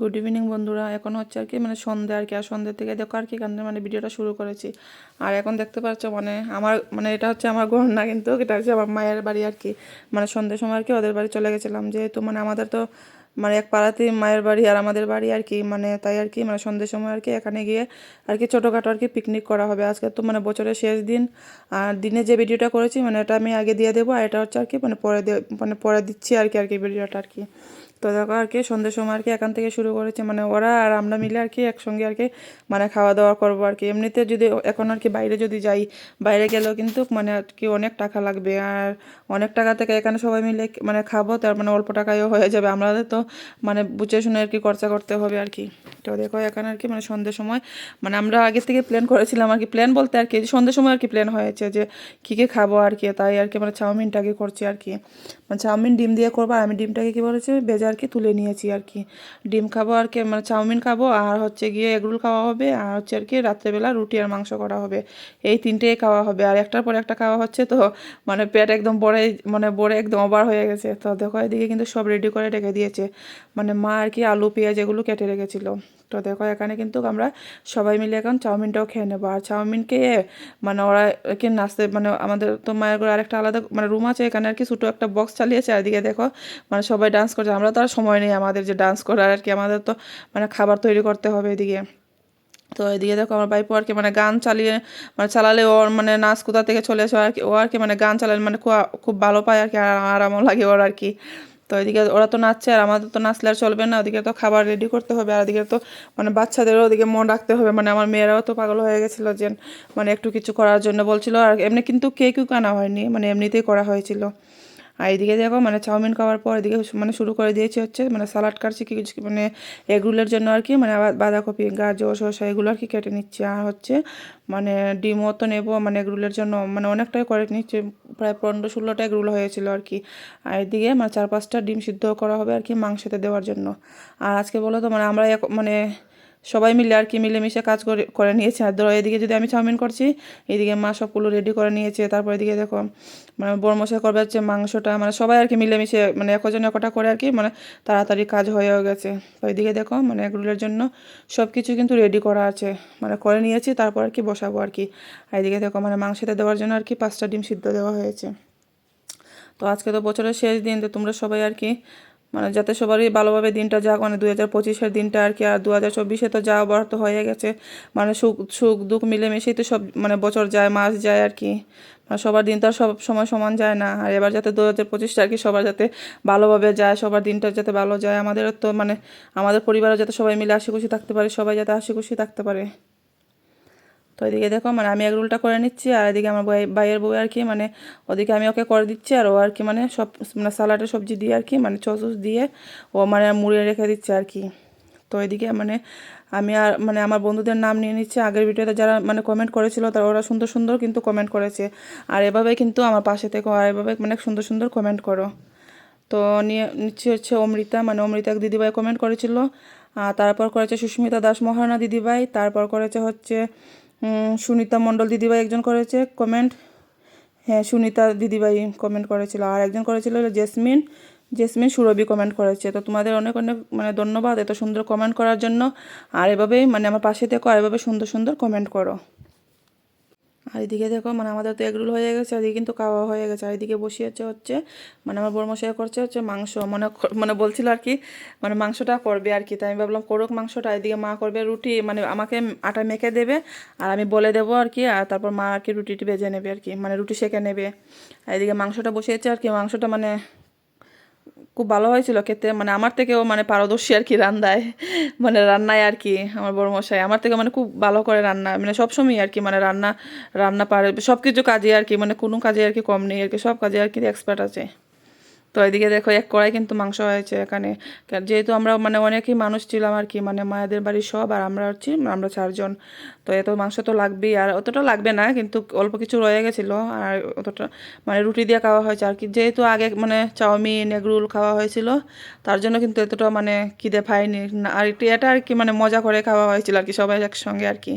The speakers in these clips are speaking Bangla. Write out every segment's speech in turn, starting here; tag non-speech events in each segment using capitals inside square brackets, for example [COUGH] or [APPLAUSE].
গুড ইভিনিং বন্ধুরা। এখন হচ্ছে আর কি মানে সন্ধে আর কি, আর সন্ধ্যে থেকে দেখো আর কি থেকে মানে ভিডিওটা শুরু করেছি। আর এখন দেখতে পাচ্ছ মানে আমার মানে এটা হচ্ছে আমার ঘর না, কিন্তু এটা হচ্ছে আমার মায়ের বাড়ি আর কি। মানে সন্ধ্যের সময় আর কি ওদের বাড়ি চলে গেছিলাম, যেহেতু মানে আমাদের তো মানে এক পাড়াতেই মায়ের বাড়ি আর আমাদের বাড়ি আর কি মানে তাই আর কি মানে সন্ধ্যের সময় আর কি এখানে গিয়ে আর কি ছোটোখাটো আর কি পিকনিক করা হবে। আজকে তো মানে বছরের শেষ দিন, আর দিনে যে ভিডিওটা করেছি মানে এটা আমি আগে দিয়ে দেবো, আর এটা হচ্ছে আর কি মানে পরে মানে পরে দিচ্ছি আর কি আর কি ভিডিওটা আর কি। তো দেখো আর কি, সন্ধ্যের সময় আর কি এখান থেকে শুরু করেছে। মানে ওরা আর আমরা মিলে আর কি একসঙ্গে আর কি মানে খাওয়া দাওয়া করব আর কি। এমনিতে যদি এখন আর কি বাইরে যদি যাই, বাইরে গেলেও কিন্তু মানে আর কি অনেক টাকা লাগবে। আর অনেক টাকা থেকে এখানে সবাই মিলে মানে খাব, তার মানে অল্প টাকায়ও হয়ে যাবে। আমাদের তো মানে বুঝে শুনে আর কি খরচা করতে হবে আর কি। তো দেখো এখানে আর কি মানে সন্ধ্যের সময় মানে আমরা আগে থেকে প্ল্যান করেছিলাম আর কি। প্ল্যান বলতে আর কি, সন্ধ্যের সময় আর কি প্ল্যান হয়েছে যে কী কী খাব আর কি। তাই আর কি মানে চাউমিনটাকে করছি আর কি। মানে চাউমিন ডিম দিয়ে করব, আর আমি ডিমটাকে কী বলেছি ভেজে আর কি তুলে নিয়েছি আর কি। ডিম খাব আর কি মানে চাউমিন খাব, আর হচ্ছে গিয়ে এগরোল খাওয়া হবে, আর হচ্ছে আর কি রাত্রেবেলা রুটি আর মাংস করা হবে। এই তিনটেই খাওয়া হবে, আর একটার পর একটা খাওয়া হচ্ছে তো মানে পেট একদম বড়ে মানে বড়ে একদম ওভার হয়ে গেছে। তো দেখো এদিকে কিন্তু সব রেডি করে রেখে দিয়েছে। মানে মা আর কি আলু, পেঁয়াজ এগুলো কেটে রেখেছিলো। তো দেখো, এখানে কিন্তু আমরা সবাই মিলে এখন চাউমিনটাও খেয়ে নেব। আর চাউমিন খেয়ে মানে ওরা কি নাচতে মানে আমাদের তো মায়ের ঘরে আরেকটা আলাদা মানে রুম আছে, এখানে আর কি ছোটো একটা বক্স চালিয়েছে। এদিকে দেখো মানে সবাই ডান্স করছে। আমরা তো আর সময় নেই আমাদের যে ডান্স করার, আর কি আমাদের তো মানে খাবার তৈরি করতে হবে এদিকে। তো এদিকে দেখো, আমার বাইপো আর কি মানে গান চালিয়ে মানে চালালে ওর মানে নাচ কোথা থেকে চলে আসে আর কি, ও আর কি মানে গান চালালে মানে খুব খুব ভালো পায় আর কি, আর আরামও লাগে ওর আর কি। তো এদিকে ওরা তো নাচছে আর আমাদের তো নাচলে আর চলবে না। ওদিকে তো খাবার রেডি করতে হবে আর ওদিকে তো মানে বাচ্চাদেরও ওদিকে মন রাখতে হবে। মানে আমার মেয়েরাও তো পাগল হয়ে গেছিল যে মানে একটু কিছু করার জন্য বলছিল। আর এমনি কিন্তু কেকও কানা হয়নি। মানে এমনিতেই করা হয়েছিল। আর এদিকে দেখো মানে চাউমিন খাওয়ার পর এদিকে মানে শুরু করে দিয়েছি হচ্ছে মানে সালাড কাটছি, কি কিছু মানে এগরোলের জন্য আর কি মানে বাঁধাকপি, গাজর শসা এগুলো আর কি কেটে নিচ্ছি। আর হচ্ছে মানে ডিমও তো নেব মানে এগরোলের জন্য মানে অনেকটাই করে নিচ্ছি, প্রায় পনেরো ষোলোটা এগরোল হয়েছিল আর কি। আর এদিকে মানে চার পাঁচটা ডিম সিদ্ধ করা হবে আর কি মাংসতে দেওয়ার জন্য। আর আজকে বলো তো মানে আমরা মানে সবাই মিলে আর কি মিলেমিশে কাজ করে করে নিয়েছে। আর ধরো এদিকে যদি আমি চাউমিন করছি, এদিকে মা সবগুলো রেডি করে নিয়েছে। তারপর এদিকে দেখো মানে বড়মশাই করবে হচ্ছে মাংসটা মানে সবাই আর কি মিলেমিশে মানে একজন একটা করে আর কি মানে তাড়াতাড়ি কাজ হয়েও গেছে। তো এদিকে দেখো মানে এগুলোর জন্য সব কিছু কিন্তু রেডি করা আছে। মানে করে নিয়েছি, তারপর আর কি বসাবো আর কি। আর এদিকে দেখো মানে মাংসতে দেওয়ার জন্য আর কি পাঁচটা ডিম সিদ্ধ দেওয়া হয়েছে। তো আজকে তো বছরের শেষ দিন, তো তোমরা সবাই আর কি মানে যাতে সবারই ভালোভাবে দিনটা যাক মানে দু হাজার পঁচিশের দিনটা আর কি, আর দু হাজার চব্বিশে তো যা আবার তো হয়ে গেছে। মানে সুখ সুখ, দুঃখ মিলেমিশেই তো সব মানে বছর যায়, মাস যায় আর কি। মানে সবার দিন তো আর সব সময় সমান যায় না। আর এবার যাতে দু হাজার পঁচিশটা আর কি সবার যাতে ভালোভাবে যায়, সবার দিনটা যাতে ভালো যায় আমাদের তো মানে আমাদের পরিবারও যাতে সবাই মিলে হাসি খুশি থাকতে পারে, সবাই যাতে হাসি খুশি থাকতে পারে। তো এদিকে দেখো মানে আমি এগরোলটা করে নিচ্ছি, আর এদিকে আমার ভাই ভাইয়ের বউ আর কি মানে ওদিকে আমি ওকে করে দিচ্ছি, আর ও আর কি মানে সব মানে সালাডের সবজি দিয়ে আর কি মানে চসুস দিয়ে ও মানে মুড়ে রেখে দিচ্ছে আর কি। তো এদিকে মানে আমি আর মানে আমার বন্ধুদের নাম নিয়ে নিচ্ছে। আগের ভিডিওতে যারা মানে কমেন্ট করেছিল, তারা ওরা সুন্দর সুন্দর কিন্তু কমেন্ট করেছে। আর এভাবে কিন্তু আমার পাশে থেকে, আর এভাবে মানে সুন্দর সুন্দর কমেন্ট করো। তো নিয়ে নিচ্ছে হচ্ছে অমৃতা মানে অমৃতা এক দিদিভাই কমেন্ট করেছিল। আর তারপর করেছে সুস্মিতা দাস মহারানা দিদিভাই, তারপর করেছে হচ্ছে সুনিতা মণ্ডল দিদিভাই একজন করেছে কমেন্ট হ্যাঁ সুনিতা দিদিভাই কমেন্ট করেছিল। আর একজন করেছিল জেসমিন। জেসমিন সুরভি কমেন্ট করেছে। তো তোমাদের অনেক অনেক মানে ধন্যবাদ এত সুন্দর কমেন্ট করার জন্য। আর এভাবেই মানে আমার পাশে থেকো আর এভাবে সুন্দর সুন্দর কমেন্ট করো। আর এদিকে দেখো মানে আমাদের তো এগরোল হয়ে গেছে এদিকে কিন্তু খাওয়া হয়ে গেছে। আর এদিকে বসিয়েছে হচ্ছে মানে আমার বড়মশাই করছে হচ্ছে মাংস মানে মানে বলছিল আর কি মানে মাংসটা করবে আর কি। তাই আমি ভাবলাম, করুক মাংসটা এদিকে মা করবে রুটি মানে আমাকে আটা মেখে দেবে, আর আমি বলে দেবো আর কি, আর তারপর মা আর কি রুটিটি বেজে নেবে আর কি মানে রুটি সেঁকে নেবে। আর এদিকে মাংসটা বসিয়েছে আর কি, মাংসটা মানে খুব ভালো হয়েছিল খেতে। মানে আমার থেকেও মানে পারদর্শী আর কি রান্নায়। মানে রান্নায় আর কি, আমার বড় মশাই। আমার থেকে মানে খুব ভালো করে রান্না। মানে সবসময় আর কি মানে রান্না রান্না পারে। সব কিছু কাজে আর কি মানে কোনো কাজে আর কি কম নেই আর কি। সব কাজে আর কি এক্সপার্ট আছে। তো এদিকে দেখো, এক কড়াই কিন্তু মাংস হয়েছে এখানে। যেহেতু আমরা মানে অনেকই মানুষ ছিলাম আর কি মানে মায়েদের বাড়ির সব আর আমরা হচ্ছি, আমরা চারজন। তো এত মাংস তো লাগবেই, আর অতটা লাগবে না, কিন্তু অল্প কিছু রয়ে গেছিল, আর অতটা মানে রুটি দিয়ে খাওয়া হয়েছে। আর কি যেহেতু আগে মানে চাউমিন এগরোল খাওয়া হয়েছিল, তার জন্য কিন্তু এতটা মানে খিদে পাইনি আর এটা আর কি মানে মজা করে খাওয়া হয়েছিল আর কি, সবাই একসঙ্গে আর কি।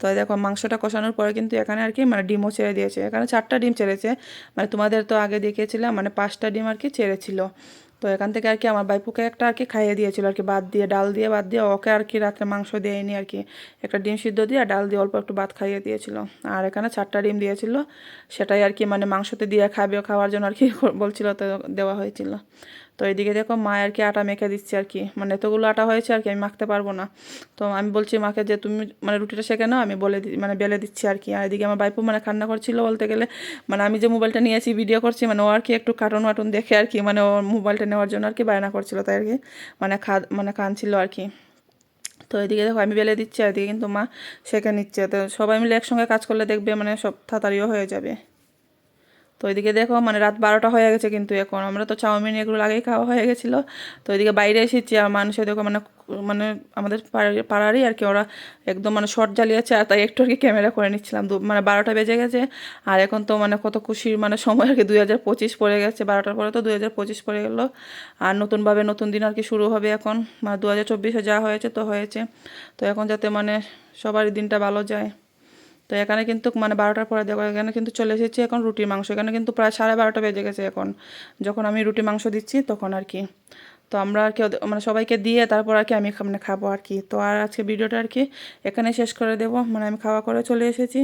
তো দেখো মাংসটা কষানোর পরে কিন্তু এখানে আর কি মানে ডিমও ছেড়ে দিয়েছে। এখানে চারটা ডিম ছেড়েছে। মানে তোমাদের তো আগে দেখিয়েছিলাম মানে পাঁচটা ডিম আর কি ছেড়েছিল। তো এখান থেকে আর কি আমার বাইপুকে একটা আর কি খাইয়ে দিয়েছিল আর কি, ভাত দিয়ে, ডাল দিয়ে, ভাত দিয়ে। ওকে আর কি রাত্রে মাংস দেয়নি আর কি। একটা ডিম সিদ্ধ দিয়ে, ডাল দিয়ে অল্প একটু ভাত খাইয়ে দিয়েছিল। আর এখানে চারটা ডিম দিয়েছিল। সেটাই আর কি মানে মাংসতে দিয়ে খাবে, খাওয়ার জন্য আর কি [LAUGHS] বলছিল তো দেওয়া হয়েছিল। তো এদিকে দেখো মা আর কি আটা মেখে দিচ্ছে আর কি মানে এতগুলো আটা হয়েছে আর কি আমি মাখতে পারব না। তো আমি বলছি মাকে যে তুমি মানে রুটিটা শেখে নাও, আমি বলে মানে বেলে দিচ্ছি আর কি আর এদিকে আমার বাইপু মানে কান্না করছিল বলতে গেলে মানে আমি যে মোবাইলটা নিয়েছি ভিডিও করছি মানে ও আর কি একটু কার্টুন ওয়াটুন দেখে আর কি মানে ওর মোবাইলটা নেওয়ার জন্য আর কি বায়না করছিল তাই আর কি মানে খা মানে কাঁদছিল আর কি তো এদিকে দেখো আমি বেলে দিচ্ছি, আর এদিকে কিন্তু মা শেখে নিচ্ছে। তো সবাই মিলে একসঙ্গে কাজ করলে দেখবে মানে সব তাড়াতাড়িও হয়ে যাবে। তো এদিকে দেখো মানে রাত বারোটা হয়ে গেছে কিন্তু এখন। আমরা তো চাউমিন এগুলো আগেই খাওয়া হয়ে গেছিল। তো এদিকে বাইরে এসেছি আর মানুষে দেখো মানে মানে আমাদের পাড়ার- পাড়ারই আর কি, ওরা একদম মানে শর্ট জ্বালিয়েছে আর তাই একটু আর কি ক্যামেরা করে নিচ্ছিলাম। মানে বারোটা বেজে গেছে আর এখন তো মানে কত খুশির মানে সময় আর কি, দুই হাজার পঁচিশ পড়ে গেছে। বারোটার পরে তো দুই হাজার পঁচিশ পড়ে গেলো। আর নতুনভাবে নতুন দিন আর কি শুরু হবে এখন। মানে দু হাজার চব্বিশে যা হয়েছে তো হয়েছে। তো এখন যাতে মানে সবারই দিনটা ভালো যায়। তো এখানে কিন্তু মানে বারোটার পরে দেখো, এখানে কিন্তু চলে এসেছি এখন রুটির মাংস। এখানে কিন্তু প্রায় সাড়ে বারোটা বেজে গেছে এখন। যখন আমি রুটি মাংস দিচ্ছি তখন আর কি। তো আমরা আর কি মানে সবাইকে দিয়ে তারপর আর কি আমি মানে খাব আর কি। তো আর আজকে ভিডিওটা আর কি এখানে শেষ করে দেবো। মানে আমি খাওয়া করে চলে এসেছি।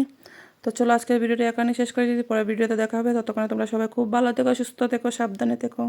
তো চলো আজকের ভিডিওটা এখানে শেষ করে দিই পরে ভিডিওতে দেখা হবে। ততক্ষণে তোমরা সবাই খুব ভালো থেকো, সুস্থ থেকো, সাবধানে থেকো।